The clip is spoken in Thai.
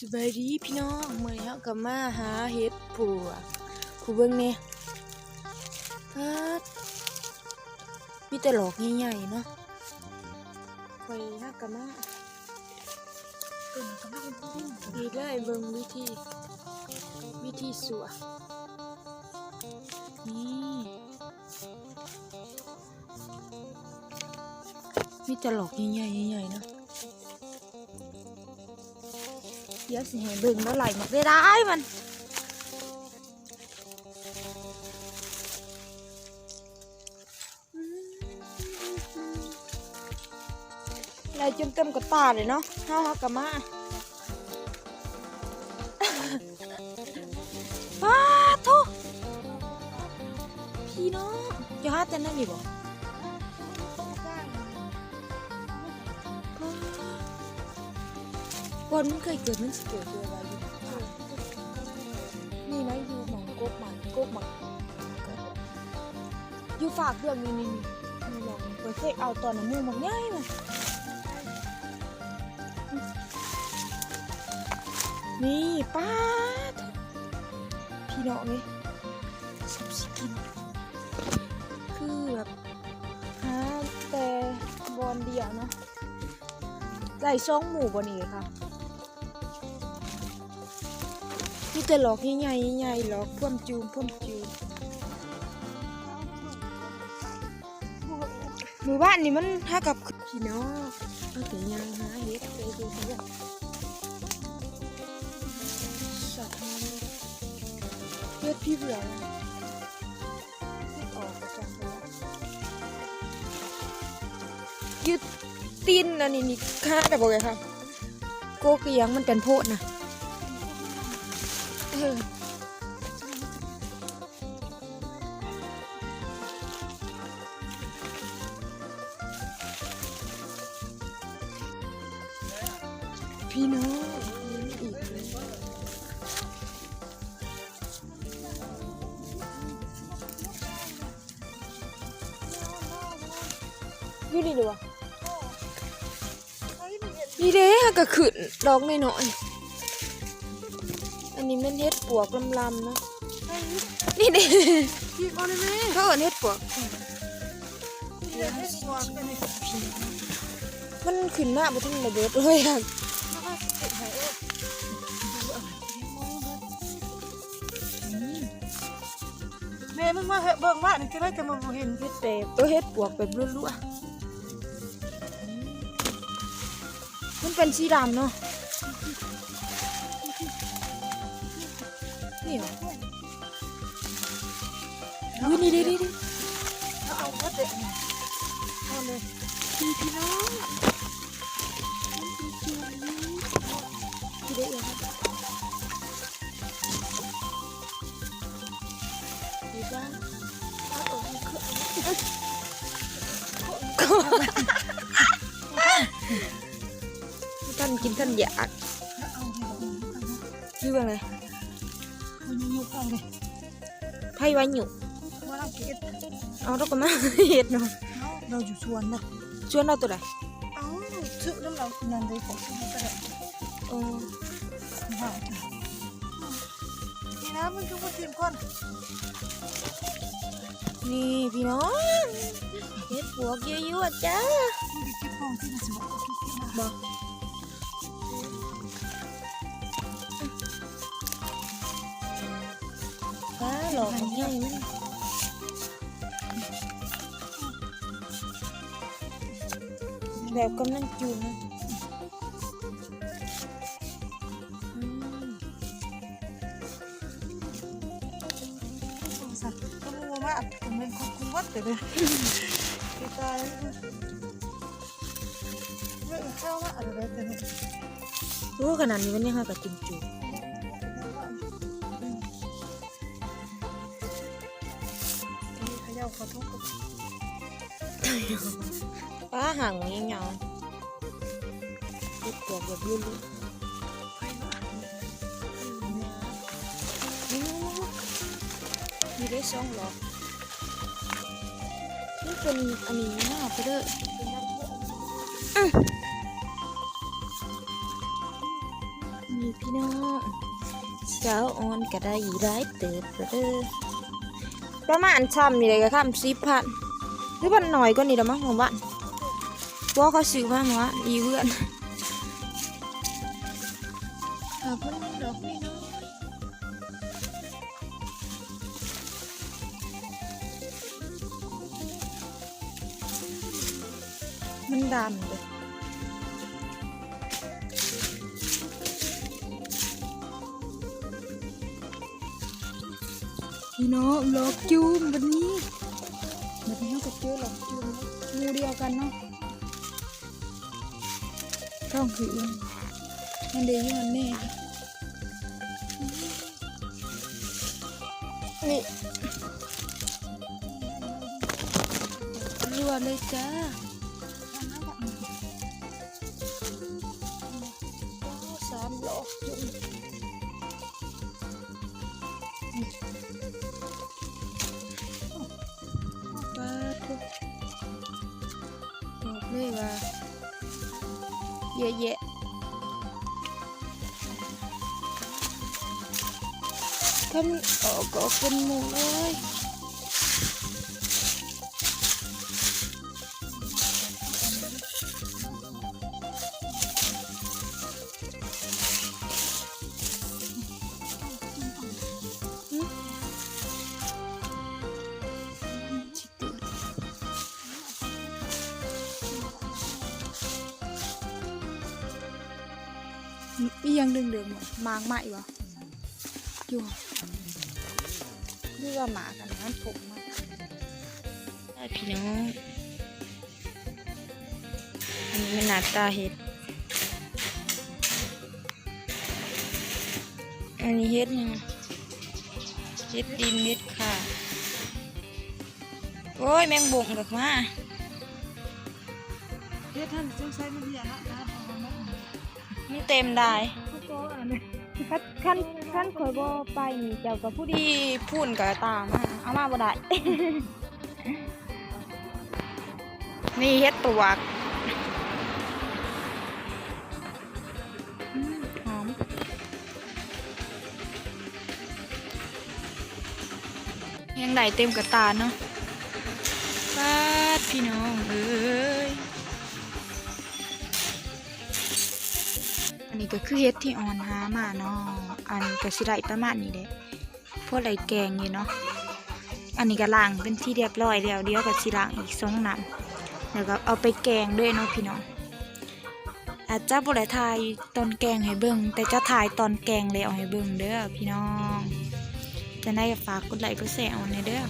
สบายดีพี่น้องมื้อนี้เฮาก็มาหาเห็ดปัวผู้เบิ่งแหน่ปัดมีแต่หลอกใหญ่ๆเนาะไปเฮาก็มาตุ่มก็ไม่เป็นที่ดิ้นดีเลยเบิ่งวิธี วิธีสัวนี่มีแต่หลอกใหญ่ๆใหญ่ๆเนาะ เดี๋ยวสิให้เบิ่งแล้วไหลมาได้ได้มันไหลจนเต็มกระตาเลยเนาะเฮาฮักกะมาป้าทุพี่น้องจะหาแต่นั่นอยู่บ่ ก่อนมันเคยเกิดมันสิเกิดเจออะไรอยู่นี่นะอยู่หมองกบหมันกบหมันอยู่ฝากเรื่องนี้นี่นี่ลองไปเช็คเอาตอนน้ำมูกมันง่ายมานี่ป้าพี่น้องนี่สับสิกินคือแบบหาแต่บอลเดียวเนาะไก่ซ่องหมูบนนี้ค่ะ มีแต่หลอกใหญ่ๆใหญ่หลอกพ่วมจูมพ่วมจูมหมู่บ้านนี่มันหากับพี่น้องเอาแต่ยางหาเห็ดไปดูสิว่าสัตว์มันเฮ็ดพี่เบื่อออกประจำเลยยึดตีนอันนี้นี่ค่าแต่บอกไงครับโกเกียงมันเป็นโพดนะ พี่น้องอีกเลยอยู่นี่ดีวะนี่เด้ก็ขึ้นดอกน้อยๆ นนี้มันเฮ็ดปวกลำๆนะ นี่เด้พี่ก็ได้ไหมเขาเอิ้นเฮ็ดปวกเดี๋ยวให้วางกันในมันขึ้นมาบ่ทันระเบิดเลยอะแม่มึงมาเหอะเบิ่งว่านี่ก็ได้จะมาบ่เห็นเฮ็ดแต่ตัวเฮ็ดปวกแบบรั่วๆมันเป็นสีดำเนาะ นี่เหรออุ้ยนี่ดิดิดิเอาก็เด็กเอาเลยพี่พี่น้องพี่เด็กยังดีบ้างท่านยากเอาเอาชื่อว่าอะไรเอาอยู่เอาเลยไพ่ไว้หยุว่าเราเก็บเอาเราก็มาเห็ดเนาะเราอยู่สวนนะชวนเราตัวไหนเอาซื้อน้ำเรานั่นได้ของซื้อก็ได้โอ้ว่าจ้ะนี่นะมันคือว่าทีมก่อนนี่พี่น้องเห็ดปวกเยอะๆจ้าบอก หลอกมันใหญ่มันแบบกำลังจูนนะสัตว์ก็มัวมากผมเป็นคนคุ้มวัดแต่เลยที่ตายเรื่องข้าวว่าอะไรแต่เนี่ยรู้ขนาดนี้มันยังหากับจิมจู เขย่าขอโทษป้าห่างมันยังยาวเห็ดปวกแบบลุ่นๆนี่มีได้สองหรอกนี่เป็นอันนี้น้าไปเด้อมีพี่น้องสาวออนก็ได้ร้ายเติบแล้วเด้อ ประมาณช่ำนี่เลยก็ข้ามสิบพันหรือมันหน่อยกว่านี้ละมั้งของบ้านพว่าเขาซื้อมาเนาะอีเพื่อนขอบคุณดอกนี่เนาะมันดำเลย พี่น้องหลอกจูมวันนี้วันนี้เขาก็เจอหลอกจูมงูเดียวกันเนาะท้องคือมันมันเดียวมันแน่นี่รัวเลยจ้า บอกเลยว่าเยอ มียังดึงเดือมมางใหม่วะอยู่นี่ว่าหมากันนั้นผมมากได้พี่น้องอันนี้เป็นหน้าตาเห็ด อันนี้เห็ดยังเห็ดดินเห็ดขาโอ้ยแมงบ่งกับมาเฮ็ดท่านสงสัยมันเหี้ยนะนะเอา มามันเต็มได้เขาก็อันนี้ขั้นขั้นขั้นคอยบ่ไปนี่เจ้ากับผู้ดีพูนกับตามมาเอามาบ่ได้ นี่เฮ็ดปลวกอืมหอมยังไหลเต็มกระตาเนาะปาดพี่น้องเอ้ย นนี้ก็คือเฮ็ดที่ออนหามาเนาะอันก็สิได้ประมาณนี้เด้พวกไรแกงอยู่เนาะอันนี้ก็ล้างเป็นที่เรียบร้อยแล้วเดี๋ยวก็สิล้างอีกสองน้ำแล้วก็เอาไปแกงด้วยเนาะพี่น้องอาจจะบ่ได้ถ่ายตอนแกงให้เบิ่งแต่จะถ่ายตอนแกงแล้วให้เบิ่งเด้อพี่น้องจะได้ฝากกดไลค์กดแชร์เอาในเด้อ